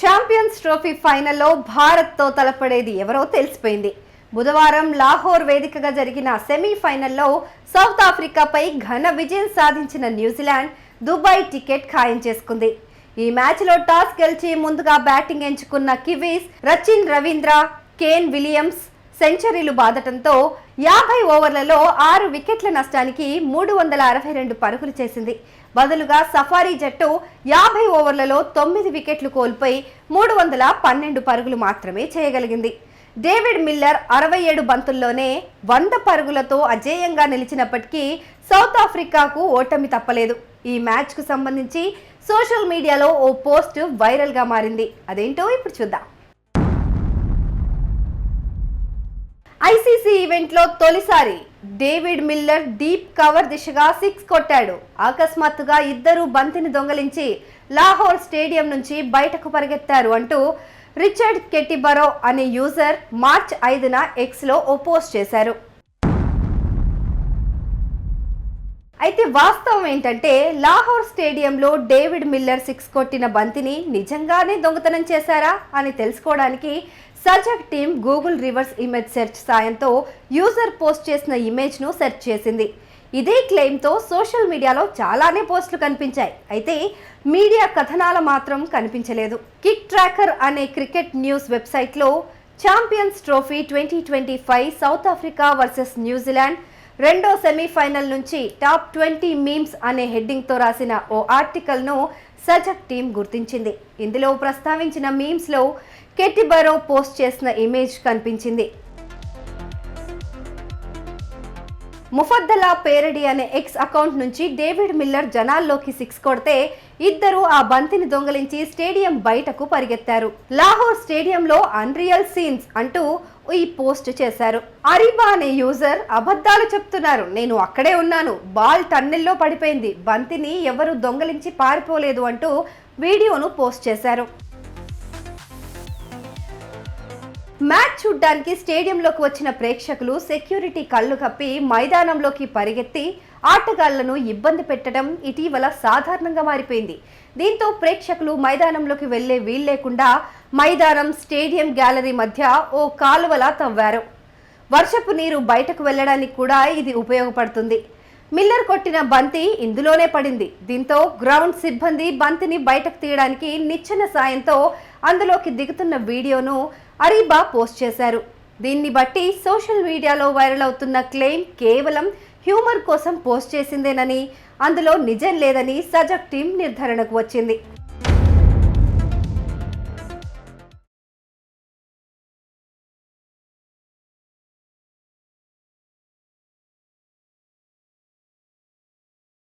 Champions trophy ఫైనల్లో భారత్తో తలపడేది ఎవరో తెలిసిపోయింది. బుధవారం లాహోర్ వేదికగా జరిగిన సెమీఫైనల్లో సౌత్ ఆఫ్రికాపై ఘన విజయం సాధించిన న్యూజిలాండ్ దుబాయ్ టికెట్ ఖాయం చేసుకుంది. ఈ మ్యాచ్లో టాస్ గెలిచి ముందుగా బ్యాటింగ్ ఎంచుకున్న Kiwis Rachin Ravindra Kane Williams సెంచరీలు బాదటంతో యాభై ఓవర్లలో ఆరు వికెట్ల నష్టానికి మూడు వందల అరవై రెండు పరుగులు చేసింది. బదులుగా సఫారీ జట్టు యాభై ఓవర్లలో తొమ్మిది వికెట్లు కోల్పోయి మూడు వందల పన్నెండు పరుగులు మాత్రమే చేయగలిగింది. డేవిడ్ మిల్లర్ అరవై ఏడు బంతుల్లోనే వంద పరుగులతో అజేయంగా నిలిచినప్పటికీ సౌత్ ఆఫ్రికాకు ఓటమి తప్పలేదు. ఈ మ్యాచ్కు సంబంధించి సోషల్ మీడియాలో ఓ పోస్ట్ వైరల్గా మారింది. అదేంటో ఇప్పుడు చూద్దాం. ఐసీసీ ఈవెంట్లో తొలిసారి డేవిడ్ మిల్లర్ డీప్ కవర్ దిశగా సిక్స్ కొట్టాడు. అకస్మాత్తుగా ఇద్దరు బంతిని దొంగలించి లాహోర్ స్టేడియం నుంచి బయటకు పరిగెత్తారు అంటూ రిచర్డ్ కెటిబరో అనే యూజర్ మార్చ్ ఐదున ఎక్స్లో ఓ పోస్ట్ చేశారు. అయితే వాస్తవం ఏంటంటే లాహోర్ స్టేడియంలో డేవిడ్ మిల్లర్ సిక్స్ కొట్టిన బంతిని నిజంగానే దొంగతనం చేశారా అని తెలుసుకోవడానికి Sajag team Google reverse image search సాయంతో యూజర్ పోస్ట్ చేసిన ఇమేజ్ను సెర్చ్ చేసింది. ఇదే క్లెయిమ్తో సోషల్ మీడియాలో చాలానే పోస్టులు కనిపించాయి. అయితే మీడియా కథనాల మాత్రం కనిపించలేదు. కిక్ ట్రాకర్ అనే క్రికెట్ న్యూస్ వెబ్సైట్లో champions trophy twenty twenty five South Africa versus New Zealand Zealand semifinal నుంచి టాప్ ట్వంటీ మీమ్స్ అనే హెడ్డింగ్తో రాసిన ఓ ఆర్టికల్ను సజక్ టీం గుర్తించింది. ఇందులో ప్రస్తావించిన మీమ్స్లో కెటిబరో పోస్ట్ చేసిన ఇమేజ్ కనిపించింది. ముఫద్దలా పేరడి అనే ఎక్స్ అకౌంట్ నుంచి డేవిడ్ మిల్లర్ జనాల్లోకి సిక్స్ కొడితే ఇద్దరు ఆ బంతిని దొంగలించి స్టేడియం బయటకు పరిగెత్తారు. లాహోర్ స్టేడియంలో అన్రియల్ సీన్స్ అంటూ ఈ పోస్ట్ చేశారు. అరీబా అనే యూజర్ అబద్ధాలు చెప్తున్నారు. నేను అక్కడే ఉన్నాను. బాల్ టన్నెల్లో పడిపోయింది. బంతిని ఎవరు దొంగలించి పారిపోలేదు అంటూ వీడియోను పోస్ట్ చేశారు. మ్యాచ్ చూడ్డానికి స్టేడియంలోకి వచ్చిన ప్రేక్షకులు సెక్యూరిటీ కళ్ళు కప్పి మైదానంలోకి పరిగెత్తి ఆటగాళ్ళను ఇబ్బంది పెట్టడం ఇటీవల సాధారణంగా మారిపోయింది. దీంతో ప్రేక్షకులు మైదానంలోకి వెళ్ళే వీల్లేకుండా మైదానం స్టేడియం గ్యాలరీ మధ్య ఓ కాలువలా తవ్వారు. వర్షపు నీరు బయటకు వెళ్ళడానికి కూడా ఇది ఉపయోగపడుతుంది. మిల్లర్ కొట్టిన బంతి ఇందులోనే పడింది. దీంతో గ్రౌండ్ సిబ్బంది బంతిని బయటకు తీయడానికి నిచ్చెన సాయంతో అందులోకి దిగుతున్న వీడియోను అరీబా పోస్ట్ చేశారు. దీన్ని బట్టి సోషల్ మీడియాలో వైరల్ అవుతున్న క్లెయిమ్ కేవలం హ్యూమర్ కోసం పోస్ట్ చేసిందేనని అందులో నిజం లేదని సజక్ టీం నిర్ధారణకు వచ్చింది.